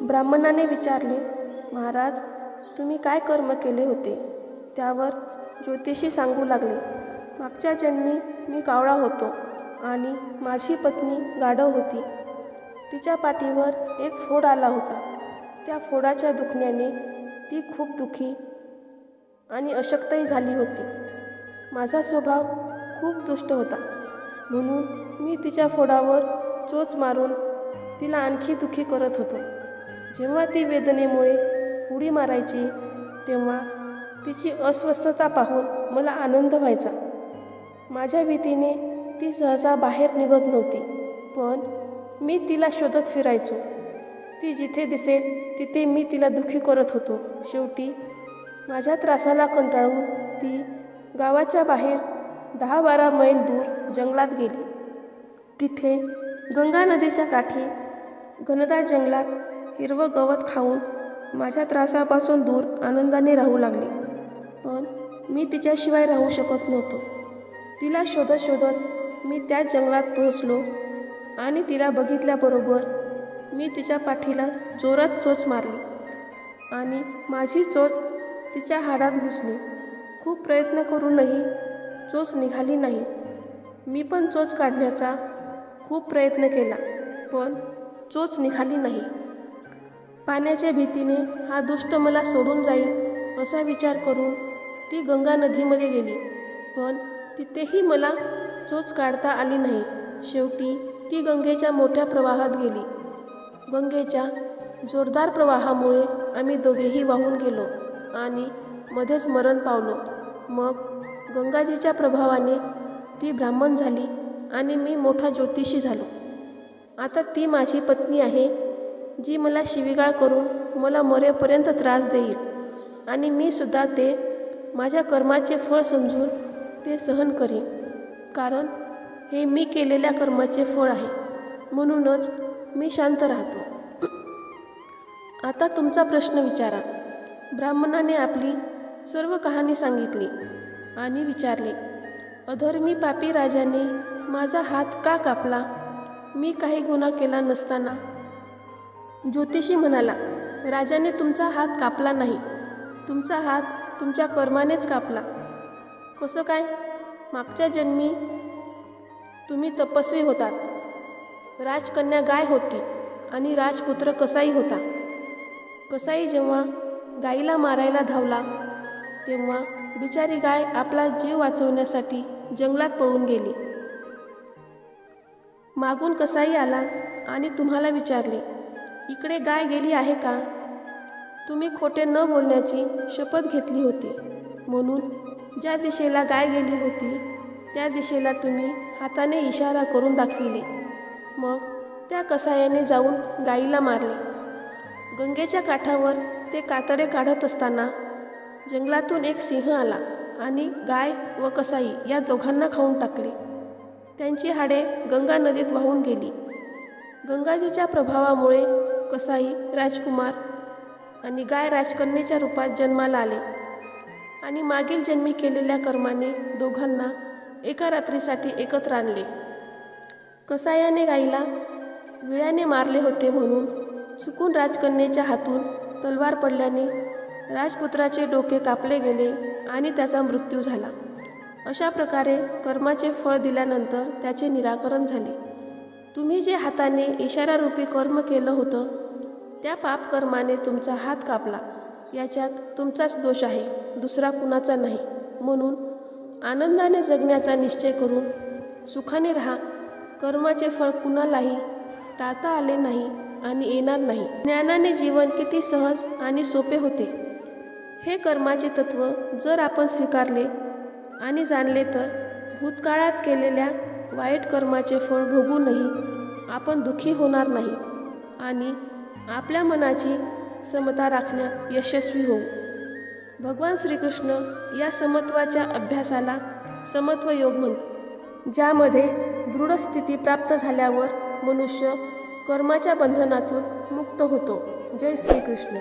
ब्राह्मणाने विचारले महाराज तुम्ही काय कर्म केले होते? त्यावर ज्योतिषी सांगू लागले मागच्या जन्मी मी कावळा होतो आणि माझी पत्नी गाढव होती. तिच्या पाठीवर एक फोड आला होता. त्या फोडाच्या दुखण्याने ती खूप दुखी आणि अशक्तही झाली होती. माझा स्वभाव खूप दुष्ट होता. म्हणून मी तिच्या फोडावर चोच मारून तिला आणखी दुखी करत होतो. जेव्हा ती वेदनेमुळे उडी मारायची तेव्हा तिची अस्वस्थता पाहून मला आनंद व्हायचा. माझ्या भीतीने ती सहसा बाहेर निघत नव्हती पण मी तिला शोधत फिरायचो. ती जिथे दिसेल तिथे मी तिला दुखी करत होतो. शेवटी माझ्या त्रासाला कंटाळून ती गावाच्या बाहेर दहा बारा मैल दूर जंगलात गेली. तिथे गंगा नदीच्या काठी घनदाट जंगलात हिरवं गवत खाऊन माझ्या त्रासापासून दूर आनंदाने राहू लागले. पण मी तिच्याशिवाय राहू शकत नव्हतो. तिला शोधत शोधत मी त्याच जंगलात पोहोचलो आणि तिला बघितल्याबरोबर मी तिच्या पाठीला जोरात चोच मारली आणि माझी चोच तिच्या हाडात घुसली. खूप प्रयत्न करूनही चोच निघाली नाही. मी पण चोच काढण्याचा खूप प्रयत्न केला पण चोच निघाली नाही. पाण्याच्या भीतीने हा दुष्ट मला सोडून जाईल असा विचार करून ती गंगा नदीमध्ये गेली. पण तिथेही मला चोच काढता आली नाही. शेवटी ती गंगेच्या मोठ्या प्रवाहात गेली. गंगेच्या जोरदार प्रवाहामुळे आम्ही दोघेही वाहून गेलो आणि मध्येच मरण पावलो. मग गंगाजीच्या प्रभावाने ती ब्राह्मण झाली आणि मी मोठा ज्योतिषी झालो. आता ती माझी पत्नी आहे जी मला शिवीगाळ करून मला मरेपर्यंत त्रास देईल. आणि मी सुद्धा ते माझ्या कर्माचे फळ समजून ते सहन करीन. कारण हे मी केलेल्या कर्माचे फळ आहे. म्हणूनच मी शांत राहतो. आता तुमचा प्रश्न विचारा. ब्राह्मणाने आपली सर्व कहाणी सांगितली आणि विचारले अधर्मी पापी राजाने माझा हात का कापला? मी काही गुन्हा केला नसताना ज्योतिषी म्हणाला राजाने तुमचा हात कापला नाही. तुमचा हात तुमच्या कर्मानेच कापला. कसं काय? मागच्या जन्मी तुम्ही तपस्वी होतात. राजकन्या गाय होती आणि राजपुत्र कसाई होता. कसाई जेव्हा गाईला मारायला धावला तेव्हा बिचारी गाय आपला जीव वाचवण्यासाठी जंगलात पळून गेली. मागून कसाई आला आणि तुम्हाला विचारले इकडे गाय गेली आहे का? तुम्ही खोटे न बोलण्याची शपथ घेतली होती. म्हणून ज्या दिशेला गाय गेली होती त्या दिशेला तुम्ही हाताने इशारा करून दाखविले. मग त्या कसायाने जाऊन गाईला मारले. गंगेच्या काठावर ते कातडे काढत असताना जंगलातून एक सिंह आला आणि गाय व कसाई या दोघांना खाऊन टाकले. त्यांची हाडे गंगा नदीत वाहून गेली. गंगाजीच्या प्रभावामुळे कसाई राजकुमार आणि गाय राजकन्येच्या रूपात जन्माला आले. आणि मागील जन्मी केलेल्या कर्माने दोघांना एका रात्रीसाठी एकत्र आणले. कसायाने गाईला विळ्याने मारले होते म्हणून चुकून राजकन्येच्या हातून तलवार पडल्याने राजपुत्राचे डोके कापले गेले आणि त्याचा मृत्यू झाला. अशा प्रकारे कर्माचे फळ दिल्यानंतर त्याचे निराकरण झाले. तुम्ही जे हाताने इशारारूपी कर्म केलं होतं त्या पापकर्माने तुमचा हात कापला. याच्यात तुमचाच दोष आहे दुसरा कुणाचा नाही. म्हणून आनंदाने जगण्याचा निश्चय करून सुखाने राहा. कर्माचे फळ कुणालाही टाळता आले नाही आणि येणार नाही. ज्ञानाने जीवन किती सहज आणि सोपे होते. हे कर्माचे तत्व जर आपण स्वीकारले आणि जाणले तर भूतकाळात केलेल्या वाईट कर्माचे फळ भोगूनही आपण दुःखी होणार नाही आणि आपल्या मनाची समता राखण्यात यशस्वी होऊ. भगवान श्रीकृष्ण या समत्वाच्या अभ्यासाला समत्व योग म्हणतो ज्यामध्ये दृढ स्थिती प्राप्त झाल्यावर मनुष्य कर्माच्या बंधनातून मुक्त होतो. जय श्रीकृष्ण.